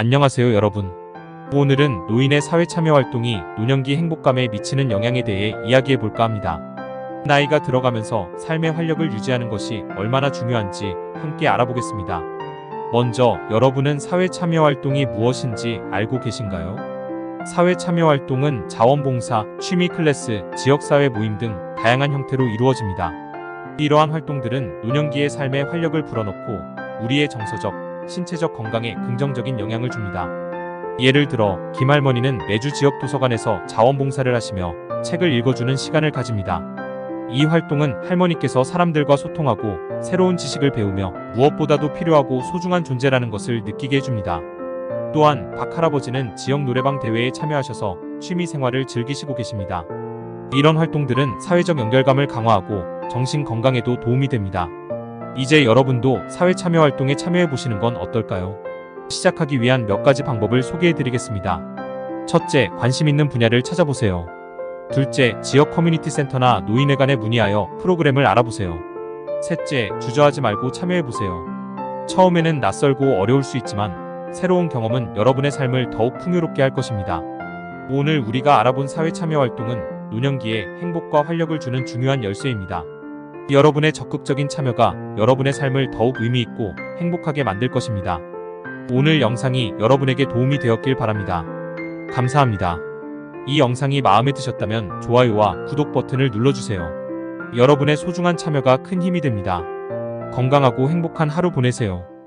안녕하세요 여러분. 오늘은 노인의 사회 참여 활동이 노년기 행복감에 미치는 영향에 대해 이야기해 볼까 합니다. 나이가 들어가면서 삶의 활력을 유지하는 것이 얼마나 중요한지 함께 알아보겠습니다. 먼저 여러분은 사회 참여 활동이 무엇인지 알고 계신가요? 사회 참여 활동은 자원봉사, 취미 클래스, 지역사회 모임 등 다양한 형태로 이루어집니다. 이러한 활동들은 노년기의 삶에 활력을 불어넣고 우리의 정서적, 신체적 건강에 긍정적인 영향을 줍니다. 예를 들어 김할머니는 매주 지역 도서관에서 자원봉사를 하시며 책을 읽어주는 시간을 가집니다. 이 활동은 할머니께서 사람들과 소통하고 새로운 지식을 배우며 무엇보다도 필요하고 소중한 존재라는 것을 느끼게 해줍니다. 또한 박할아버지는 지역 노래방 대회에 참여하셔서 취미 생활을 즐기시고 계십니다. 이런 활동들은 사회적 연결감을 강화하고 정신 건강에도 도움이 됩니다. 이제 여러분도 사회 참여 활동에 참여해 보시는 건 어떨까요? 시작하기 위한 몇 가지 방법을 소개해 드리겠습니다. 첫째, 관심 있는 분야를 찾아보세요. 둘째, 지역 커뮤니티 센터나 노인회관에 문의하여 프로그램을 알아보세요. 셋째, 주저하지 말고 참여해 보세요. 처음에는 낯설고 어려울 수 있지만 새로운 경험은 여러분의 삶을 더욱 풍요롭게 할 것입니다. 오늘 우리가 알아본 사회 참여 활동은 노년기에 행복과 활력을 주는 중요한 열쇠입니다. 여러분의 적극적인 참여가 여러분의 삶을 더욱 의미 있고 행복하게 만들 것입니다. 오늘 영상이 여러분에게 도움이 되었길 바랍니다. 감사합니다. 이 영상이 마음에 드셨다면 좋아요와 구독 버튼을 눌러주세요. 여러분의 소중한 참여가 큰 힘이 됩니다. 건강하고 행복한 하루 보내세요.